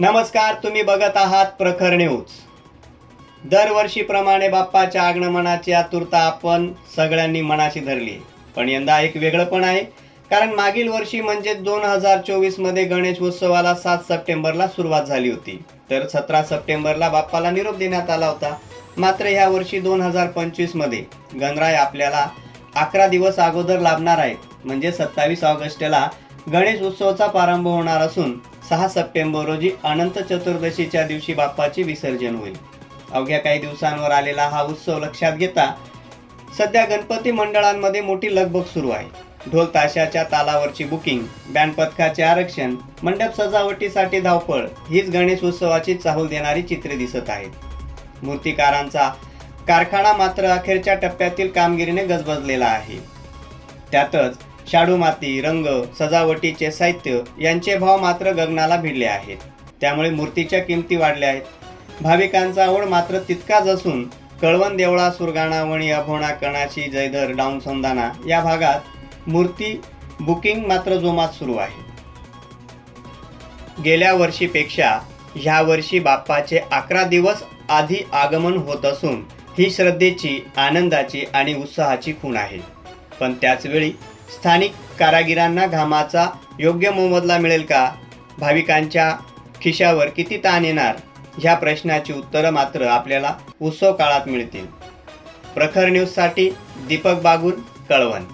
नमस्कार तुम्ही बघत आहात प्रखर न्यूज. दरवर्षीप्रमाणे बाप्पाच्या आगमनाची आतुरता आपण सगळ्यांनी मनाशी धरली. पण यंदा एक वेगळं पण आहे. कारण मागील वर्षी म्हणजे दोन हजार चोवीसमध्ये गणेश उत्सवाला सात सप्टेंबरला सुरुवात झाली होती. तर सतरा सप्टेंबरला बाप्पाला निरोप देण्यात आला होता. मात्र ह्या वर्षी दोन हजार पंचवीसमध्ये गणराय आपल्याला अकरा दिवस अगोदर लाभणार आहेत म्हणजे सत्तावीस ऑगस्टला गणेश उत्सवाचा प्रारंभ होणार असून सहा सप्टेंबर रोजी अनंत चतुर्दशीच्या दिवशी बाप्पाचे विसर्जन होईल. अवघ्या काही दिवसांवर आलेला हा उत्सव लक्षात घेता सध्या गणपती मंडळांमध्ये मोठी लगबग सुरू आहे. ढोल ताशाच्या तालावरची बुकिंग बँड पथकाचे आरक्षण मंडप सजावटीसाठी धावपळ हीच गणेश उत्सवाची चाहूल देणारी चित्रे दिसत आहेत. मूर्तिकारांचा कारखाना मात्र अखेरच्या टप्प्यातील कामगिरीने गजबजलेला आहे. त्यातच शाडू माती रंग सजावटीचे साहित्य यांचे भाव मात्र गगनाला भिडले आहेत. त्यामुळे मूर्तीच्या किमती वाढल्या आहेत. भाविकांचा आवड मात्र तितकाच असून कळवण देवळा सुरगाणा वणी अभोणा कणाची जयधर डाऊन संदाना या भागात मूर्ती बुकिंग मात्र जोमात सुरू आहे. गेल्या वर्षीपेक्षा ह्या वर्षी बाप्पाचे अकरा दिवस आधी आगमन होत असून ही श्रद्धेची आनंदाची आणि उत्साहाची खूण आहे. पण त्याचवेळी स्थानिक कारागिरांना घामाचा योग्य मोबदला मिळेल का? भाविकांच्या खिशावर किती ताण येणार? ह्या प्रश्नाची उत्तरं मात्र आपल्याला उत्सव काळात मिळतील. प्रखर न्यूजसाठी दीपक बागुल कळवण.